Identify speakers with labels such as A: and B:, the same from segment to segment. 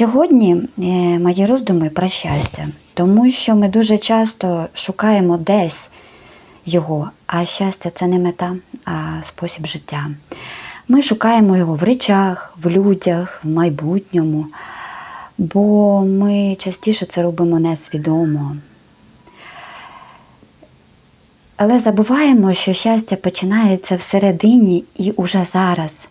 A: Сьогодні е, мої роздуми про щастя, тому що ми дуже часто шукаємо десь його, а щастя це не мета, а спосіб життя. Ми шукаємо його в речах, в людях, в майбутньому, бо ми частіше це робимо несвідомо. Але забуваємо, що щастя починається всередині і уже зараз.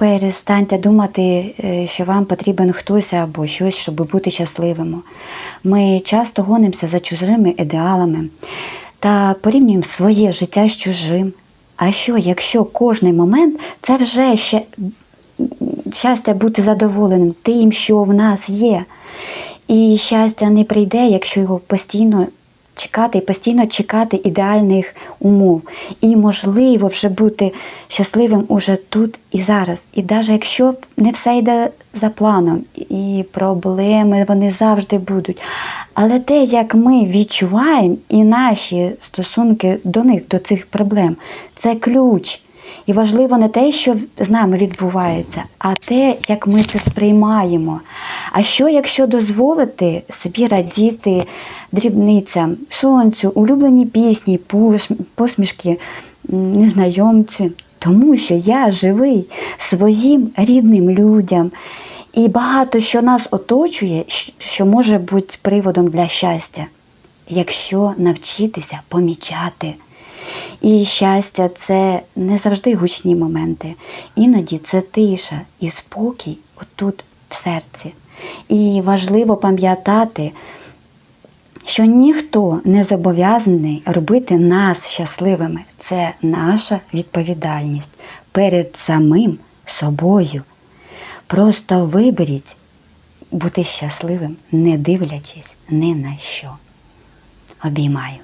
A: Перестаньте думати, е, що вам потрібен хтось або щось, щоб бути щасливим. Ми часто гонимося за чужими ідеалами та порівнюємо своє життя з чужим. А що, якщо кожний момент це вже ще щастя бути задоволеним тим, що в нас є. І щастя не прийде, якщо його постійно чекати і постійно чекати ідеальних умов. І можливо вже бути щасливим уже тут і зараз. І навіть якщо не все йде за планом, і проблеми вони завжди будуть. Але те, як ми відчуваємо, і наші стосунки до них, до цих проблем, це ключ. І важливо не те, що з нами відбувається, а те, як ми це сприймаємо. А що, якщо дозволити собі радіти дрібницям, сонцю, улюблені пісні, посмішки, незнайомці? Тому що я живий своїм рідним людям. І багато що нас оточує, що може бути приводом для щастя, якщо навчитися помічати. І щастя це не завжди гучні моменти. Іноді це тиша і спокій отут в серці. І важливо пам'ятати, що ніхто не зобов'язаний робити нас щасливими. Це наша відповідальність перед самим собою. Просто виберіть бути щасливим, не дивлячись ні на що. Обіймаю.